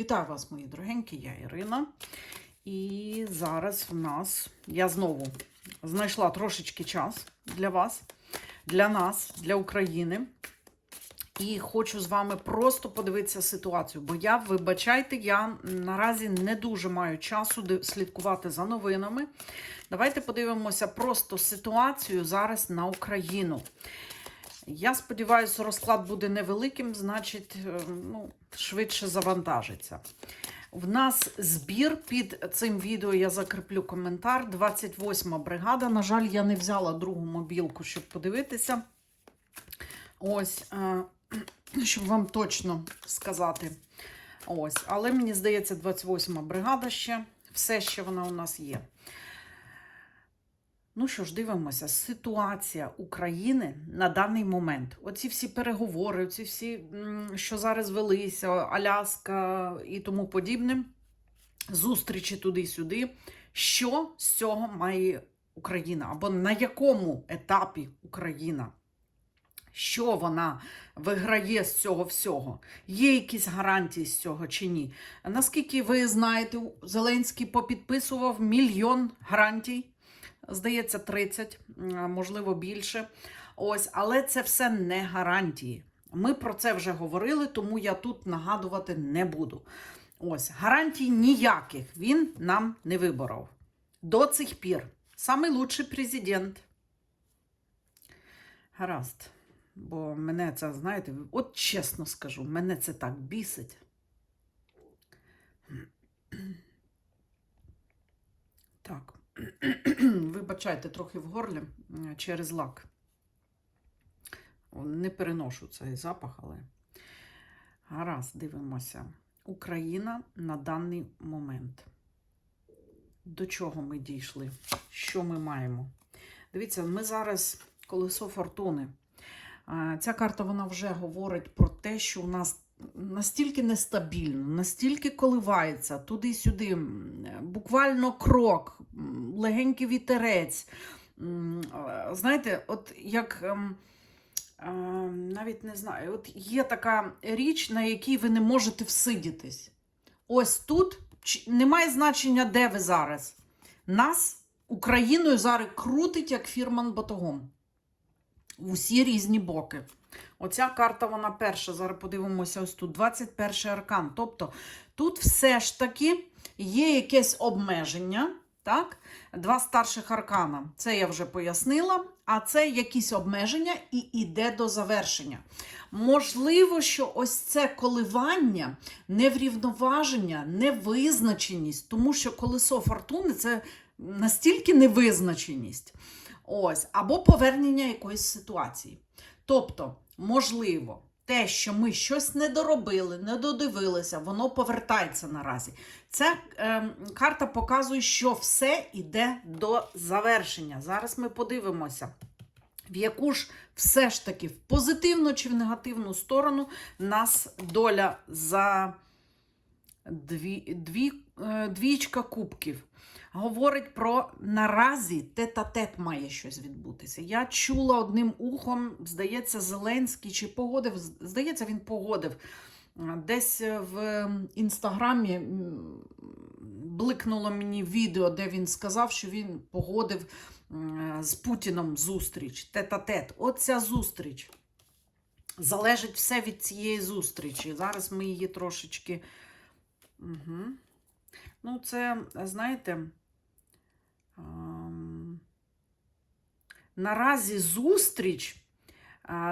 Вітаю вас, мої дорогенькі, я Ірина. І зараз в нас я знову знайшла трошечки час для вас, для нас, для України. І хочу з вами просто подивитися ситуацію. Бо я, вибачайте, я наразі не дуже маю часу слідкувати за новинами. Давайте подивимося просто ситуацію зараз на Україну. Я сподіваюся, розклад буде невеликим, значить, е, ну, швидше завантажиться. В нас збір під цим відео я закріплю коментар. 28 бригада. На жаль, я не взяла другу мобілку, щоб подивитися. Ось, е, щоб вам точно сказати. Ось, але мені здається, 28 бригада ще. Все ще вона у нас є. Ну що ж, дивимося, ситуація України на даний момент. Оці всі переговори, оці всі, що зараз велися, Аляска і тому подібне, зустрічі туди-сюди. Що з цього має Україна? Або на якому етапі Україна? Що вона виграє з цього всього? Є якісь гарантії з цього чи ні? Наскільки ви знаєте, Зеленський попідписував мільйон гарантій здається, 30, можливо, більше. Ось, але це все не гарантії. Ми про це вже говорили, тому я тут нагадувати не буду. Ось, гарантій ніяких він нам не виборов. До цих пір. Самий президент. Гаразд. Бо мене це, знаєте, от чесно скажу, мене це так бісить. Так. Вибачайте, трохи в горлі через лак. Не переношу цей запах, але гаразд, дивимося. Україна на даний момент. До чого ми дійшли? Що ми маємо? Дивіться, ми зараз колесо фортуни. Ця карта вона вже говорить про те, що у нас настільки нестабільно, настільки коливається туди-сюди, буквально крок, легенький вітерець. Знаєте, от як. ем, е, Навіть не знаю, от є така річ, на якій ви не можете всидітись. Ось тут немає значення, де ви зараз. Нас Україною зараз крутить, як фірман батогом. В усі різні боки. Оця карта, вона перша. Зараз подивимося ось тут. 21 аркан. Тобто тут все ж таки є якесь обмеження. Так? Два старших аркана. Це я вже пояснила. А це якісь обмеження і йде до завершення. Можливо, що ось це коливання, неврівноваження, невизначеність, тому що колесо фортуни це настільки невизначеність. Ось, або повернення якоїсь ситуації. Тобто, можливо, те, що ми щось не доробили, не додивилися, воно повертається наразі. Ця ем, карта показує, що все йде до завершення. Зараз ми подивимося, в яку ж все ж таки в позитивну чи в негативну сторону нас доля за дві, дві, е, двічка кубків. Говорить про наразі тет-а-тет має щось відбутися. Я чула одним ухом, здається, Зеленський чи погодив, здається, він погодив. Е, Десь в інстаграмі бликнуло мені відео, де він сказав, що він погодив з Путіном зустріч, тет-а-тет. От ця зустріч. Залежить все від цієї зустрічі. Зараз ми її трошечки. Угу. Ну, це, знаєте, наразі зустріч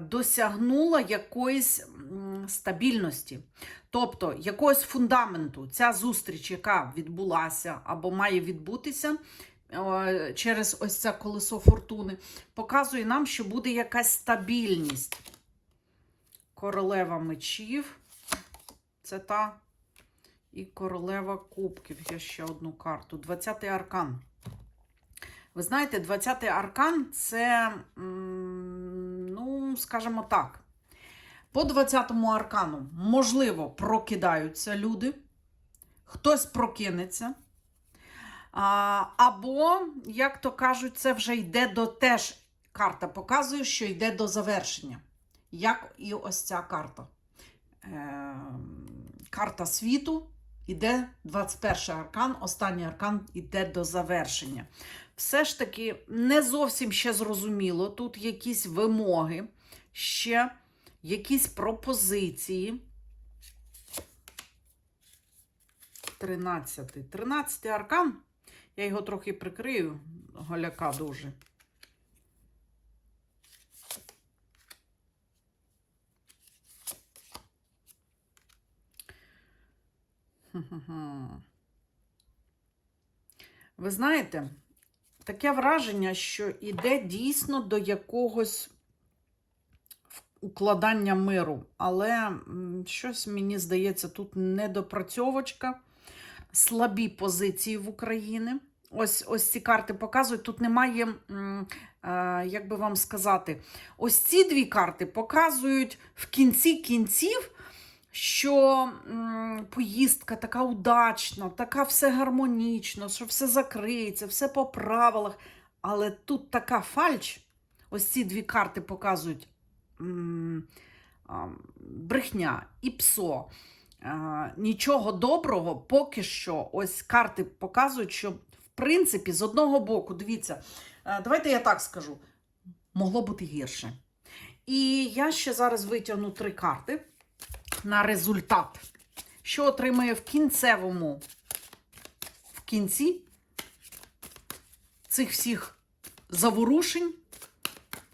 досягнула якоїсь стабільності, тобто якогось фундаменту. Ця зустріч, яка відбулася або має відбутися е, через ось це колесо фортуни, показує нам, що буде якась стабільність. Королева мечів. Це та. І королева кубків. Я ще одну карту. 20-й аркан. Ви знаєте, 20-й аркан це, ну, скажімо так, по 20-му аркану, можливо, прокидаються люди, хтось прокинеться. Або, як то кажуть, це вже йде до теж карта показує, що йде до завершення. Як і ось ця карта. Е, карта світу, Іде 21 аркан, останній аркан іде до завершення. Все ж таки не зовсім ще зрозуміло. Тут якісь вимоги, ще якісь пропозиції. 13. 13 аркан. Я його трохи прикрию, голяка дуже. Ви знаєте, таке враження, що іде дійсно до якогось укладання миру. Але щось мені здається, тут недопрацьовочка, слабі позиції в Україні. Ось, ось ці карти показують. Тут немає, е, як би вам сказати, ось ці дві карти показують в кінці кінців, що поїздка така удачна, така все гармонічно, що все закриється, все по правилах. Але тут така фальч. Ось ці дві карти показують брехня і псо. Нічого доброго, поки що, ось карти показують, що в принципі з одного боку, дивіться, давайте я так скажу, могло бути гірше. І я ще зараз витягну три карти на результат, що отримає в кінцевому, в кінці цих всіх заворушень,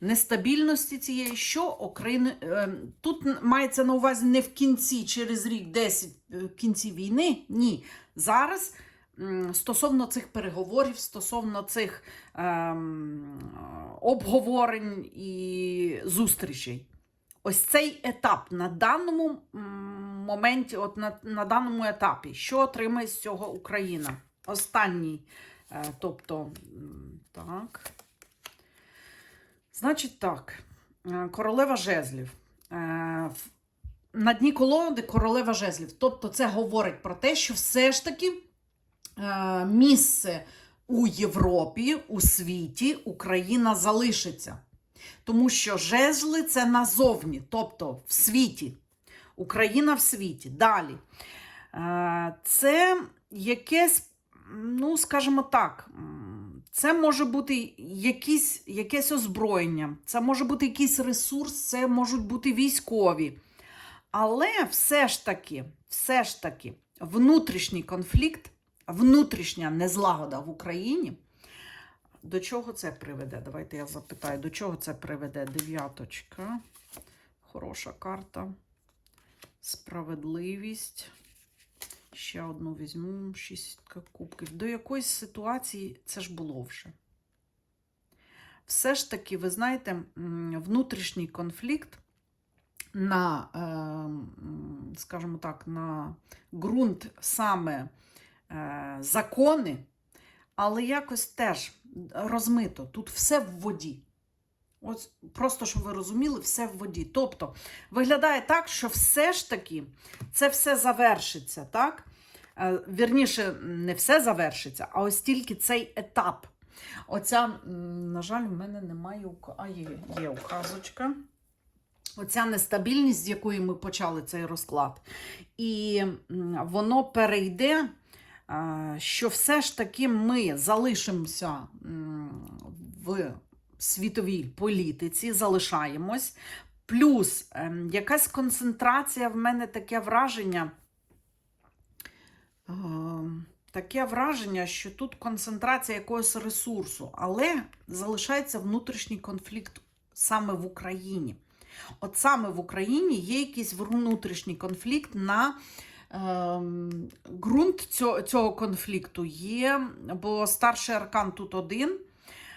нестабільності цієї, що Україна. е, Тут мається на увазі не в кінці, через рік 10 е, в кінці війни. Ні. Зараз стосовно цих переговорів, стосовно цих ем, обговорень і зустрічей. Ось цей етап на даному моменті, от на, на даному етапі, що отримає з цього Україна? Останній. Е, тобто, так. Значить так, е, королева жезлів. Е, На дні колоди королева жезлів. Тобто, це говорить про те, що все ж таки місце у Європі, у світі Україна залишиться. Тому що жезли це назовні, тобто в світі. Україна в світі. Далі. Е, Це якесь, ну, скажімо так, це може бути якісь, якесь озброєння, це може бути якийсь ресурс, це можуть бути військові. Але все ж таки, все ж таки, внутрішній конфлікт, внутрішня незлагода в Україні. До чого це приведе? Давайте я запитаю, до чого це приведе? Дев'яточка. Хороша карта. Справедливість. Ще одну візьму. Шістка кубків. До якоїсь ситуації це ж було вже. Все ж таки, ви знаєте, внутрішній конфлікт на, е, скажімо так, на ґрунт саме е, закони, але якось теж розмито. Тут все в воді. Ось просто, щоб ви розуміли, все в воді. Тобто, виглядає так, що все ж таки це все завершиться, так? Е, Вірніше, не все завершиться, а ось тільки цей етап. Оця, на жаль, в мене немає А, є, є указочка. Оця нестабільність, з якої ми почали цей розклад. І воно перейде, що все ж таки ми залишимося в світовій політиці, залишаємось. Плюс ем, якась концентрація в мене таке враження. ем, Таке враження, що тут концентрація якогось ресурсу, але залишається внутрішній конфлікт саме в Україні. От саме в Україні є якийсь внутрішній конфлікт на ґрунт цього, цього конфлікту є, бо старший аркан тут один.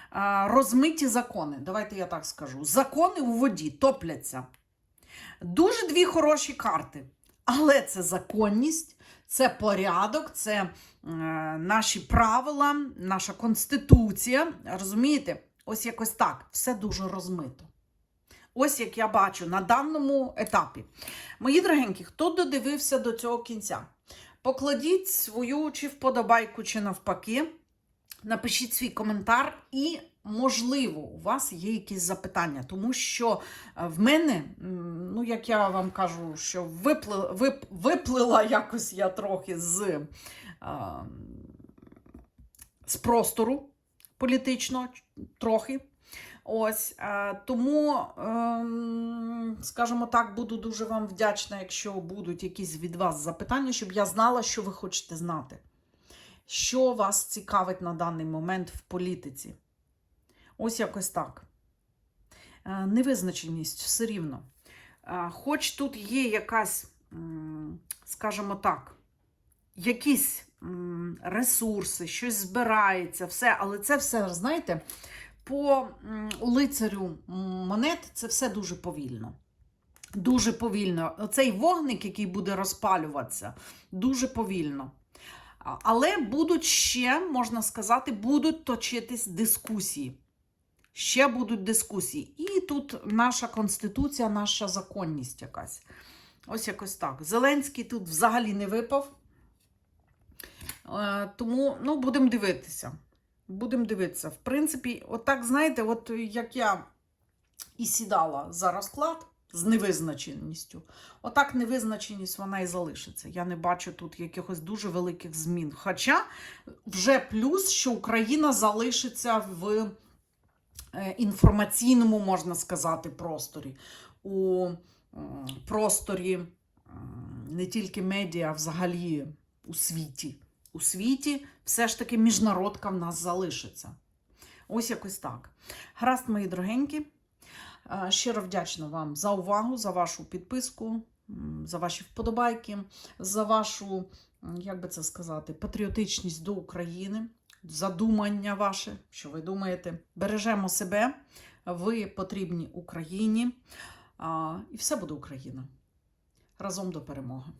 А, розмиті закони. Давайте я так скажу. Закони у воді топляться. Дуже дві хороші карти. Але це законність, це порядок, це е, наші правила, наша конституція. Розумієте? Ось якось так. Все дуже розмито. Ось як я бачу на даному етапі. Мої дорогенькі, хто додивився до цього кінця? Покладіть свою чи вподобайку, чи навпаки. Напишіть свій коментар і можливо, у вас є якісь запитання, тому що е, в мене, ну як я вам кажу, що виплила, вип, виплила якось я трохи з, а, з простору політичного, трохи. Ось е, тому, ем, скажімо так, буду дуже вам вдячна, якщо будуть якісь від вас запитання, щоб я знала, що ви хочете знати. Що вас цікавить на даний момент в політиці? Ось якось так. Е, Невизначеність все рівно. Е, Хоч тут є якась, скажімо так, якісь ресурси, щось збирається, все, але це все, знаєте, по лицарю монет це все дуже повільно. Дуже повільно. Оцей вогник, який буде розпалюватися, дуже повільно. Але будуть ще, можна сказати, будуть точитись дискусії. Ще будуть дискусії. І тут наша конституція, наша законність якась. Ось якось так. Зеленський тут взагалі не випав. Е, Тому ну, будемо дивитися. Будемо дивитися. В принципі, отак, знаєте, от як я і сідала за розклад з невизначеністю, отак невизначеність вона і залишиться. Я не бачу тут якихось дуже великих змін. Хоча вже плюс, що Україна залишиться в е, інформаційному, можна сказати, просторі. У просторі не тільки медіа, а взагалі у світі. У світі все ж таки міжнародка в нас залишиться. Ось якось так. Гаразд, мої дорогенькі. Е, Щиро вдячна вам за увагу, за вашу підписку, за ваші вподобайки, за вашу, як би це сказати, патріотичність до України, задумання ваше, що ви думаєте. Бережемо себе, ви потрібні Україні, і все буде Україна. Разом до перемоги.